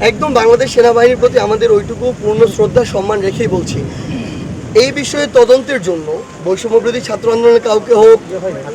একদম বাংলাদেশ সেনাবাহিনীর প্রতি আমাদের ওইটুকু পূর্ণ শ্রদ্ধা, সম্মান রেখেই বলছি। এই বিষয়ে তদন্তের জন্য বৈষম্যবিরোধী ছাত্র আন্দোলনের কাউকে হোক,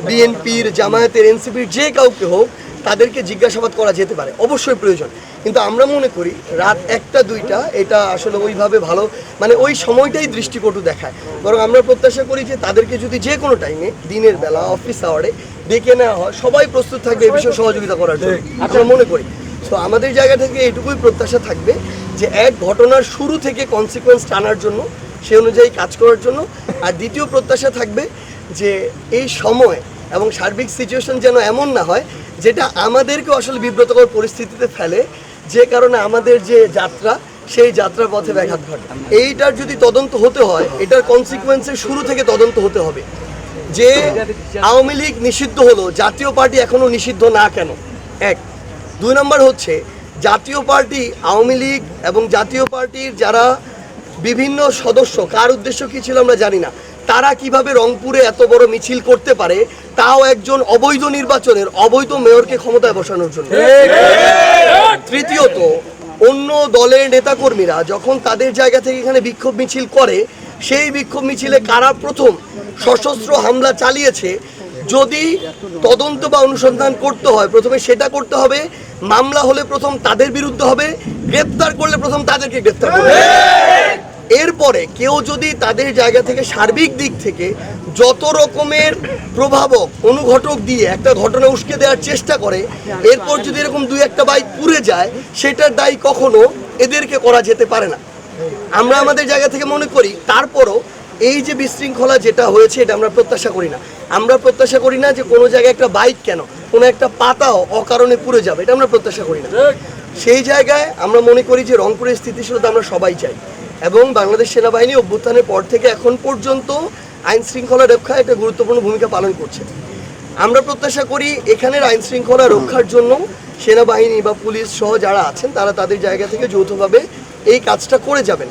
বিএনপির, জামায়াতের, এনসিপির যে কাউকে হোক, তাদেরকে জিজ্ঞাসাবাদ করা যেতে পারে। অবশ্যই প্রয়োজন। কিন্তু আমরা মনে করি, রাত একটা, দুইটা, এটা আসলে ওইভাবে ভালো মানে ওই সময়টাই দৃষ্টিকটু দেখায়। বরং আমরা প্রত্যাশা করি যে তাদেরকে যদি যে কোনো টাইমে, দিনের বেলা, অফিস আওয়ারে, ডেকে নেওয়া হয়, সবাই প্রস্তুত থাকবে এই বিষয়ে সহযোগিতা করার জন্য। আমরা মনে করি তো আমাদের জায়গা থেকে এটুকুই প্রত্যাশা থাকবে যে এক ঘটনার শুরু থেকে কনসিকোয়েন্স টানার জন্য সে অনুযায়ী কাজ করার জন্য। আর দ্বিতীয় প্রত্যাশা থাকবে যে এই সময় এবং সার্বিক সিচুয়েশন যেন এমন না হয়, যেটা আমাদেরকে আসলে বিব্রতকর পরিস্থিতিতে ফেলে, যে কারণে আমাদের যে যাত্রা, সেই যাত্রার পথে ব্যাঘাত ঘটে। এইটার যদি তদন্ত হতে হয়, এটার কনসিকুয়েন্সের শুরু থেকে তদন্ত হতে হবে। যে আওয়ামী লীগ নিষিদ্ধ হলো, জাতীয় পার্টি এখনও নিষিদ্ধ না কেন? এক। দুই নম্বর হচ্ছে জাতীয় পার্টি, আওয়ামী লীগ এবং জাতীয় পার্টির যারা বিভিন্ন সদস্য, কার উদ্দেশ্য কি ছিল আমরা জানি না। তারা কীভাবে রংপুরে এত বড় মিছিল করতে পারে, তাও একজন অবৈধ নির্বাচনের, অবৈধ মেয়রকে ক্ষমতায় বসানোর জন্য। তৃতীয়ত, অন্য দলের নেতাকর্মীরা যখন তাদের জায়গা থেকে এখানে বিক্ষোভ মিছিল করে, সেই বিক্ষোভ মিছিলে কারা প্রথম সশস্ত্র হামলা চালিয়েছে যদি তদন্ত বা অনুসন্ধান করতে হয়, প্রথমে সেটা করতে হবে, মামলা হলে প্রথম তাদের বিরুদ্ধে হবে, গ্রেপ্তার করলে প্রথম তাদেরকে গ্রেপ্তার করবে এরপরে কেউ যদি তাদের জায়গা থেকে সার্বিক দিক থেকে যত রকমের প্রভাবক, অনুঘটক দিয়ে একটা ঘটনা উস্কে দেওয়ার চেষ্টা করে, এরপর যদি এরকম দুই একটা বাইক পুড়ে যায়, সেটার দায়ী কখনো এদেরকে করা যেতে পারে না। আমরা আমাদের জায়গা থেকে মনে করি, তারপরও এই যে বিশৃঙ্খলা যেটা হয়েছে, এটা আমরা প্রত্যাশা করি না। আমরা প্রত্যাশা করি না যে কোনো জায়গায় একটা বাইক কেন, কোনো একটা পাতাও অকারণে পুড়ে যাবে, এটা আমরা প্রত্যাশা করি না। সেই জায়গায় আমরা মনে করি যে রংপুরের স্থিতিশীলতা আমরা সবাই চাই। এবং বাংলাদেশ সেনাবাহিনী অভ্যুত্থানের পর থেকে এখন পর্যন্ত আইন শৃঙ্খলা রক্ষায় একটা গুরুত্বপূর্ণ ভূমিকা পালন করছে। আমরা প্রত্যাশা করি এখানের আইন শৃঙ্খলা রক্ষার জন্য সেনাবাহিনী বা পুলিশ সহ যারা আছেন, তারা তাদের জায়গা থেকে যৌথভাবে এই কাজটা করে যাবেন।